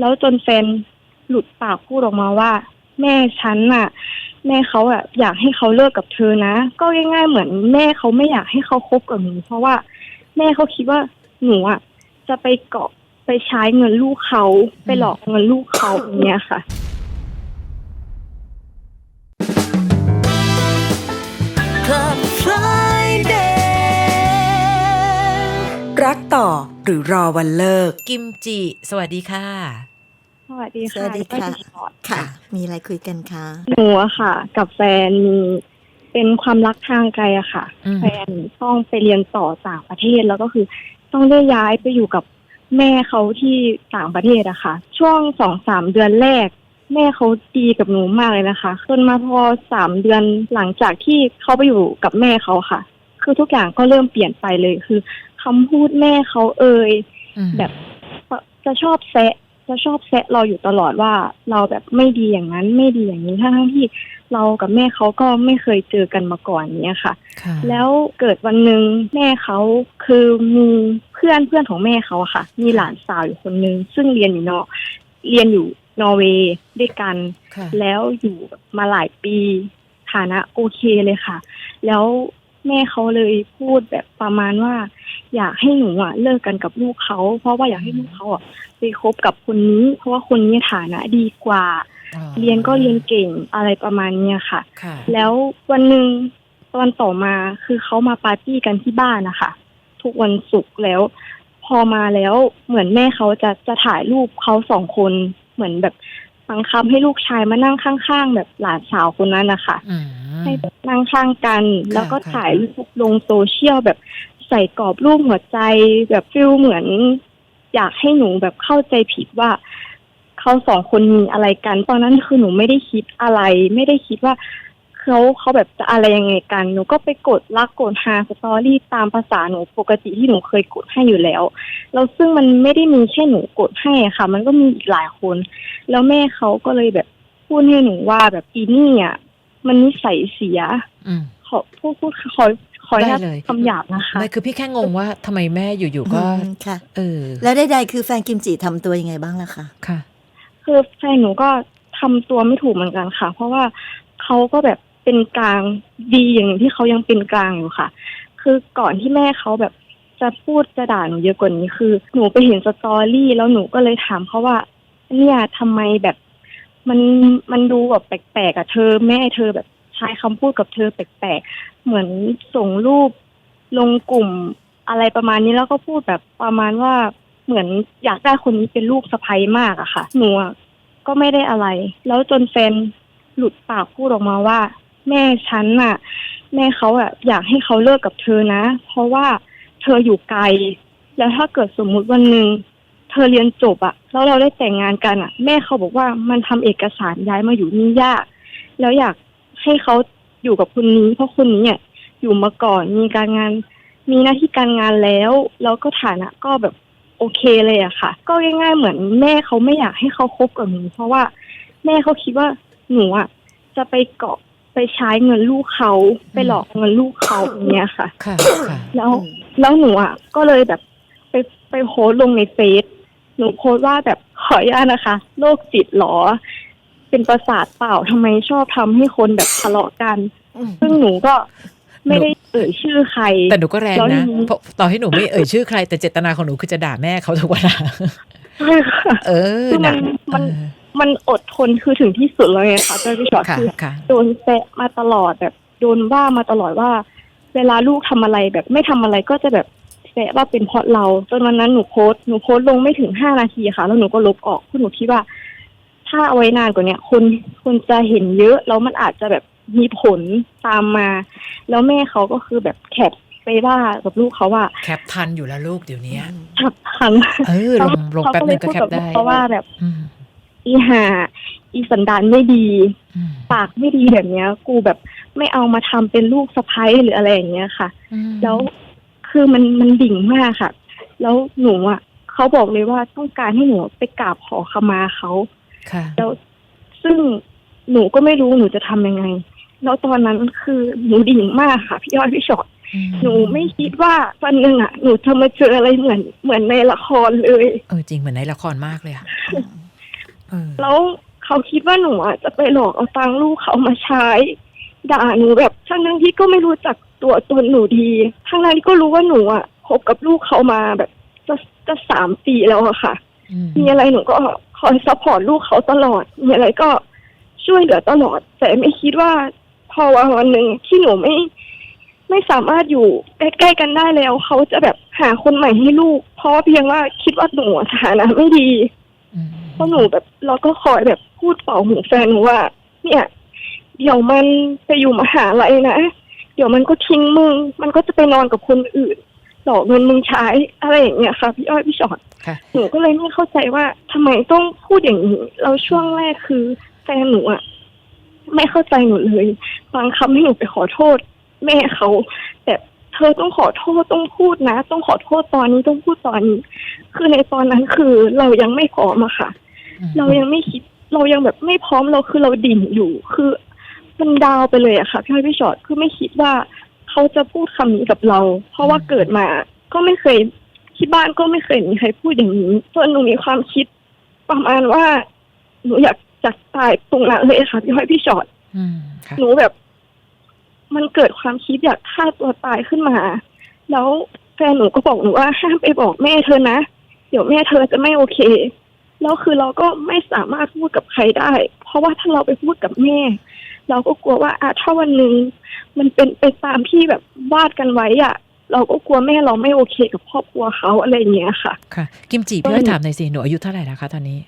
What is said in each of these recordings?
แล้วจนแฟนหลุดปากพูดออกมาว่า แม่ฉันน่ะ แม่เขาอะอยากให้เขาเลิกกับเธอนะ ก็ง่าย ๆ เหมือนแม่เขาไม่อยากให้เขาคบกับหนูเพราะว่าแม่เขาคิดว่าหนูอะจะไปเกาะไปใช้เงินลูกเขาไปหลอกเงินลูกเขาอย่างเงี้ยค่ะ Club Friday รักต่อ หรือรอวันเลิก กิมจิ สวัสดีค่ะ สวัสดีสค่ะวัสดีค่ะ ก็จะขอค่ะ มีอะไรคุยกันคะ หนูอะค่ะ กับแฟนมีเป็นความรักทางไกลอะค่ะ อืม แฟนต้องไปเรียนต่อต่างประเทศแล้วก็คือ ต้องได้ย้ายไปอยู่กับแม่เขาที่ต่างประเทศอะค่ะ ช่วงสองสามเดือนแรก แม่เขาดีกับหนูมากเลยนะคะจนมาพอสามเดือนหลังจากที่เขาไปอยู่กับแม่เขาค่ะ คือทุกอย่างก็เริ่มเปลี่ยนไปเลยคือ คำพูดแม่เขาเอ่ยอืมแบบจะชอบแซะจะชอบแซะเราอยู่ตลอดว่าเราแบบไม่ดีอย่างนั้นไม่ดีอย่างนี้ทั้งทั้งๆที่เรากับแม่เขาก็ไม่เคยเจอกันมาก่อนเนี้ยค่ะค่ะ แล้วเกิดวันหนึ่งแม่เขาคือมีเพื่อนเพื่อนของแม่เขาอะค่ะ มีหลานสาวอยู่คนนึง ซึ่งเรียนอยู่นอเรียนอยู่นอร์เวย์ด้วยกันค่ะแล้วอยู่มาหลายปีฐานะโอเคเลยค่ะ แล้ว แม่เขาเลยพูดแบบประมาณว่า อยากให้หนูอะเลิกกันกับลูกเขา เพราะว่าอยากให้ลูกเขาอะไปคบกับคนนี้ เพราะว่าคนนี้ฐานะดีกว่าอ๋อเรียนก็เรียนเก่งอะไรประมาณเนี้ยค่ะ ค่ะ แล้ววันหนึ่งตอนต่อมาคือเขามาปาร์ตี้กันที่บ้านนะคะทุกวันศุกร์แล้ว พอมาแล้วเหมือนแม่เขาจะจะถ่ายรูปเขาสองคนเหมือนแบบบังคับให้ลูกชายมานั่งข้างๆ แบบหลานสาวคนนั้นนะคะ อืม ให้แบบนั่งข้างกันค่ะแล้วก็ค่ะถ่ายรูปลงโซเชียลแบบใส่กรอบรูปหัวใจแบบฟิลเหมือน อยากให้หนูแบบเข้าใจผิดว่าเขาสองคนมีอะไรกัน ตอนนั้นคือหนูไม่ได้คิดอะไร ไม่ได้คิดว่าเขาเขาแบบจะอะไรยังไงกัน หนูก็ไปกดรักกดฮาสตอรี่ตามภาษาหนูปกติที่หนูเคยกดให้อยู่แล้ว แล้วซึ่งมันไม่ได้มีแค่หนูกดให้อะค่ะ มันก็มีอีกหลายคน แล้วแม่เขาก็เลยแบบพูดให้หนูว่าแบบอีนี่อะ มันนิสัยเสีย อืมขขอพูดพูดขอขออนุญาตได้เลย คำหยาบนะคะ ไม่คือพี่แค่งงว่าทำไมแม่อยู่ๆก็ อืมค่ะ เออแล้วใดๆคือแฟนกิมจิทำตัวยังไงบ้างล่ะคะ ค่ะ คือแฟนหนูก็ทำตัวไม่ถูกเหมือนกันค่ะ เพราะว่าเขาก็แบบเป็นกลางดีอย่างที่เขายังเป็นกลางอยู่ค่ะ คือก่อนที่แม่เขาแบบจะพูดจะด่าหนูเยอะกว่านี้คือ หนูไปเห็นสตอรี่แล้วหนูก็เลยถามเขาว่า เนี่ยทำไมแบบ มันมันดูแบบแปลกๆอะเธอแม่เธอแบบใช้คำพูดกับเธอแปลกๆเหมือนส่งรูปลงกลุ่มอะไรประมาณนี้แล้วก็พูดแบบประมาณว่าเหมือนอยากได้คนนี้เป็นลูกสะใภ้มากอะค่ะ หนูอะก็ไม่ได้อะไร แล้วจนแฟนหลุดปากพูดออกมาว่า แม่ฉันน่ะแม่เขาอะอยากให้เขาเลิกกับเธอนะ เพราะว่าเธออยู่ไกล แล้วถ้าเกิดสมมุติวันหนึ่ง ธอเรียนจบอะแล้วเราได้แต่งงานกันอะแม่เขาบอกว่ามันทำเอกสารย้ายมาอยู่นี่ยาก แล้วอยากให้เขาอยู่กับคนนี้ เพราะคนนี้อะอยู่มาก่อนมีการงาน มีหน้าที่การงานแล้วแล้วก็ฐานะก็แบบโอเคเลยอะค่ะ ก็ง่ายๆเหมือนแม่เขาไม่อยากให้เขาคบกับหนูเพราะว่าแม่เขาคิดว่าหนูอะจะไปเกาะไปใช้เงินลูกเขาไปหลอกเงินลูกเขาอย่างเงี้ยค่ะค่ะค่ะแล้วแล้วหนูอะก็เลยแบบไปไปโพสต์ลงในเฟซ หนูโพสต์ว่าแบบขออนุญาตนะคะโรคจิตเหรอ เป็นประสาทเปล่าทำไมชอบทำให้คนแบบทะเลาะกันอืมซึ่งหนูก็ไม่ได้เอ่ยชื่อใคร แต่หนูก็แรงแล้วนะทีนี้ เพราะต่อให้หนูไม่เอ่ยชื่อใคร แต่เจตนาของหนูคือจะด่าแม่เขาทุกวันนะใช่ค่ะ เออคือมันนะมัน เออมันอดทนคือถึงที่สุดเลยไงคะโดยพี่ชอตค่ะคือ ค่ะ โดนแซะมาตลอดแบบโดนว่ามาตลอดว่า เวลาลูกทำอะไรแบบไม่ทำอะไรก็จะแบบ แซะว่าเป็นเพราะเราจนวันนั้นหนูโพสต์หนูโพสต์ลงไม่ถึงห้านาทีค่ะ แล้วหนูก็ลบออกเพราะหนูคิดว่า ถ้าเอาไว้นานกว่าเนี้ยคนคนจะเห็นเยอะแล้วมันอาจจะแบบมีผลตามมา แล้วแม่เขาก็คือแบบแคปไปว่ากับลูกเขาว่าแคปทันอยู่แล้วลูกเดี๋ยวนี้ฉับพลันเออลงลงแป๊บนึงก็แคปได้เพราะว่าแบบอืมอีหาอีสันดานไม่ดีอืมปากไม่ดีแบบเนี้ย กูแบบไม่เอามาทำเป็นลูกสะใภ้หรืออะไรอย่างเงี้ยค่ะอืมแล้ว คือมันมันดิ่งมากค่ะ แล้วหนูอะเขาบอกเลยว่าต้องการให้หนูไปกราบขอขมาเขาค่ะ แล้วซึ่งหนูก็ไม่รู้หนูจะทำยังไง แล้วตอนนั้นคือหนูดิ่งมากค่ะ พี่ยอดพี่ชอต อืมหนูไม่คิดว่าวันหนึ่งอะหนูจะมาเจออะไรเหมือนเหมือนในละครเลย เออจริงเหมือนในละครมากเลยอะเออแล้วเขาคิดว่าหนูอะจะไปหลอกเอาตังค์ลูกเขามาใช้ ด่าหนูแบบทั้งทั้งๆที่ก็ไม่รู้จักตัวตนหนูดีทั้งนั้นที่ก็รู้ว่าหนูอะคบกับลูกเขามาแบบจะจะสามปีแล้วอะค่ะอืมมีอะไรหนูก็คอยซัพพอร์ตลูกเขาตลอด มีอะไรก็ช่วยเหลือตลอด แต่ไม่คิดว่า พอวันวันหนึ่งที่หนูไม่ ไม่สามารถอยู่ใกล้ๆกันได้แล้ว เขาจะแบบหาคนใหม่ให้ลูก เพราะเพียงว่าคิดว่าหนูฐานะไม่ดีอืมเพราะหนูแบบเราก็คอยแบบพูดเป่าหูแฟนหนูว่า เนี่ย เดี๋ยวมันไปอยู่มหาลัยนะ เดี๋ยวมันก็ทิ้งมึง มันก็จะไปนอนกับคนอื่นหลอกเงินมึงใช้อะไรอย่างเงี้ยค่ะพี่อ้อยพี่ชอตค่ะหนูก็เลยไม่เข้าใจว่าทำไมต้องพูดอย่างนี้เราช่วงแรกคือแฟนหนูอะไม่เข้าใจหนูเลยบางคำให้หนูไปขอโทษ แม่เขาแบบเธอต้องขอโทษต้องพูดนะ ต้องขอโทษตอนนี้ต้องพูดตอนนี้ คือในตอนนั้นคือเรายังไม่พร้อมอะค่ะอืมเรายังไม่คิด เรายังแบบไม่พร้อมเราคือเราดิ่งอยู่ คือ มันดาวไปเลยอะค่ะพี่อ้อยพี่ชอตคือไม่คิดว่าเขาจะพูดคำนี้กับเรา เพราะว่าเกิดมา ก็ไม่เคยที่บ้านก็ไม่เคยมีใครพูดอย่างนี้จนหนูมีความคิด ประมาณว่าหนูอยากจะตายตรงนั้นเลยค่ะพี่อ้อยพี่ชอต อืมค่ะหนูแบบ มันเกิดความคิดอยากฆ่าตัวตายขึ้นมา แล้วแฟนหนูก็บอกหนูว่าห้ามไปบอกแม่เธอนะ เดี๋ยวแม่เธอจะไม่โอเค แล้วคือเราก็ไม่สามารถพูดกับใครได้ เพราะว่าถ้าเราไปพูดกับแม่ เราก็กลัวว่าอะถ้าวันหนึ่งมันเป็นไปตามที่แบบวาดกันไว้อะ เราก็กลัวแม่เราไม่โอเคกับครอบครัวเขาอะไรอย่างเงี้ยค่ะ ค่ะ กิมจิพี่อ้อยถามหน่อยสิหนูอายุเท่าไหร่แล้วคะตอนนี้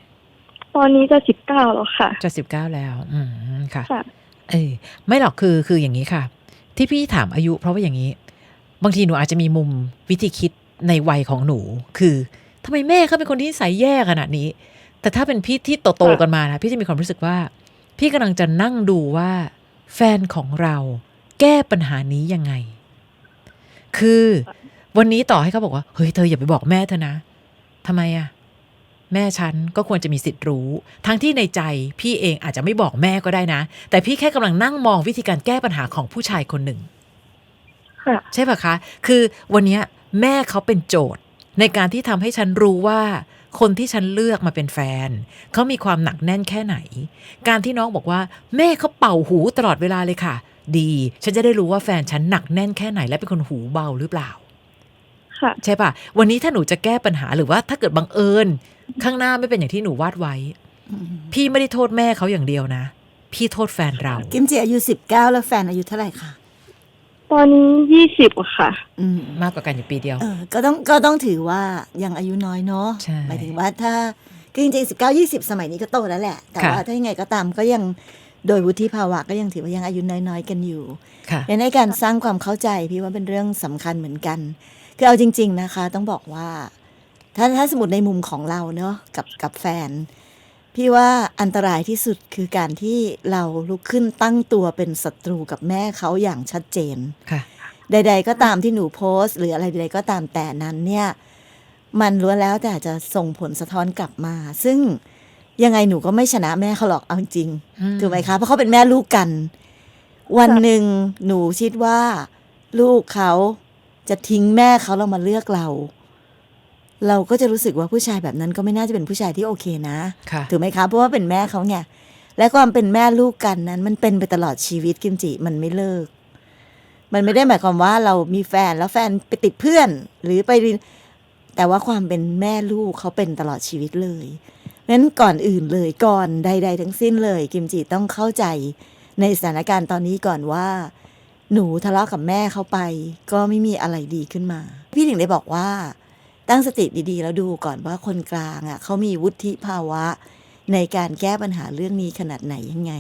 ตอนนี้จะสิบเก้าแล้วค่ะ จะสิบเก้าแล้ว อืมค่ะค่ะเออไม่หรอกคือคืออย่างนี้ค่ะ ที่พี่ถามอายุ เพราะว่าอย่างนี้ บางทีหนูอาจจะมีมุมวิธีคิดในวัยของหนู คือทำไมแม่เขาเป็นคนที่นิสัยแย่ขนาดนี้ แต่ถ้าเป็นพี่ที่โตๆกันมานะพี่จะมีความรู้สึกว่า พี่กำลังจะนั่งดูว่า แฟนของเราแก้ปัญหานี้ยังไง คือวันนี้ต่อให้เขาบอกว่า เฮ้ยเธออย่าไปบอกแม่เธอนะทำไมอะแม่ฉันก็ควรจะมีสิทธิ์รู้ ทั้งที่ในใจพี่เองอาจจะไม่บอกแม่ก็ได้นะ แต่พี่แค่กำลังนั่งมองวิธีการแก้ปัญหาของผู้ชายคนหนึ่งค่ะใช่ปะคะ คือวันเนี้ยแม่เขาเป็นโจทย์ในการที่ทำให้ฉันรู้ว่า คนที่ฉันเลือกมาเป็นแฟน เขามีความหนักแน่นแค่ไหน การที่น้องบอกว่า แม่เขาเป่าหูตลอดเวลาเลยค่ะ ดี ฉันจะได้รู้ว่าแฟนฉันหนักแน่นแค่ไหนและเป็นคนหูเบาหรือเปล่าค่ะใช่ปะวันนี้ถ้าหนูจะแก้ปัญหาหรือว่าถ้าเกิดบังเอิญ ข้างหน้าไม่เป็นอย่างที่หนูวาดไว้ พี่ไม่ได้โทษแม่เขาอย่างเดียวนะ พี่โทษแฟนเรา กิมจิอายุสิบเก้าแล้วแฟนอายุเท่าไหร่คะ ตอนนี้ยี่สิบค่ะ อืมมากกว่ากันอยู่ปีเดียว เออก็ต้องก็ต้องถือว่ายังอายุน้อยเนาะใช่หมายถึงว่าถ้าคือจริงๆสิบเก้ายี่สิบสมัยนี้ก็โตแล้วแหละ แต่ค่ะ ว่าถ้ายังไงก็ตามก็ยังโดยวุฒิภาวะก็ยังถือว่ายังอายุน้อยๆกันอยู่ค่ะในการสร้างความเข้าใจพี่ว่าเป็นเรื่องสำคัญเหมือนกัน คือเอาจริง ๆนะคะ ต้องบอกว่า ถ้าถ้าสมมติในมุมของเราเนาะกับกับแฟน พี่ว่าอันตรายที่สุดคือการที่เราลุกขึ้นตั้งตัวเป็นศัตรูกับแม่เขาอย่างชัดเจนค่ะ ใด ๆ ก็ตามที่หนูโพสต์ หรืออะไรใดๆก็ตามแต่นั้นเนี่ย มันล้วนแล้วแต่จะส่งผลสะท้อนกลับมา ซึ่งยังไงหนูก็ไม่ชนะแม่เขาหรอกเอาจริงอืมถูกไหมคะเพราะเขาเป็นแม่ลูกกัน วันหนึ่งหนูคิดว่า ลูกเขาจะทิ้งแม่เขาเรามาเลือกเรา เราก็จะรู้สึกว่าผู้ชายแบบนั้นก็ไม่น่าจะเป็นผู้ชายที่โอเคนะ ค่ะ ถูกไหมคะ เพราะว่าเป็นแม่เขาไง และความเป็นแม่ลูกกันนั้น มันเป็นไปตลอดชีวิตกิมจิ มันไม่เลิก มันไม่ได้หมายความว่าเรามีแฟนแล้วแฟนไปติดเพื่อน หรือไปเรียนแต่ว่าความเป็นแม่ลูกเขาเป็นตลอดชีวิตเลยนั้นก่อนอื่นเลยก่อนใด ๆ ทั้งสิ้นเลย กิมจิต้องเข้าใจในสถานการณ์ตอนนี้ก่อนว่า หนูทะเลาะกับแม่เขาไป ก็ไม่มีอะไรดีขึ้นมา พี่ถึงได้บอกว่า ตั้งสติดีๆ แล้วดูก่อนว่าคนกลางอะเขามีวุฒิภาวะ ในการแก้ปัญหาเรื่องนี้ขนาดไหนยังไง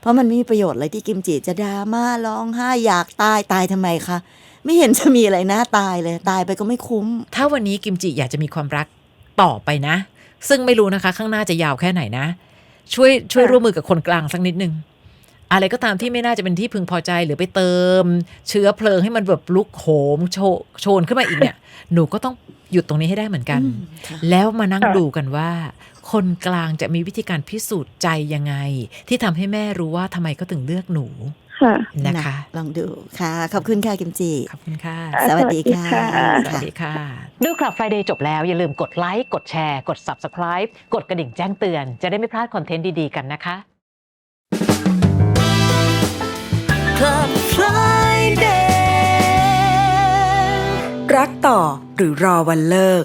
เพราะมันไม่มีประโยชน์เลยที่กิมจิจะดราม่าร้องไห้อยากตายตายทำไมคะไม่เห็นจะมีอะไรน่าตายเลย ตายไปก็ไม่คุ้ม ถ้าวันนี้กิมจิอยากจะมีความรักต่อไปนะ ซึ่งไม่รู้นะคะ ข้างหน้าจะยาวแค่ไหนนะ ช่วยช่วยค่ะร่วมมือกับคนกลางสักนิดนึง อะไรก็ตามที่ไม่น่าจะเป็นที่พึงพอใจหรือไปเติม เชื้อเพลิงให้มันแบบลุกโหมโชนขึ้นมาอีกเนี่ย หนูก็ต้องหยุดตรงนี้ให้ได้เหมือนกัน แล้วมานั่งดูกันว่า คนกลางจะมีวิธีการพิสูจน์ใจยังไง ที่ทำให้แม่รู้ว่าทำไมเขาถึงเลือกหนูนะคะ ลองดูค่ะ ขอบคุณค่ะกิมจิ ขอบคุณค่ะ สวัสดีค่ะ สวัสดีค่ะ ดูคลับไฟเดย์จบแล้ว อย่าลืมกดไลค์ กดแชร์ กด Subscribe กดกระดิ่งแจ้งเตือน จะได้ไม่พลาดคอนเทนต์ดี ๆ กันนะคะ Club Friday รักต่อหรือรอวันเลิก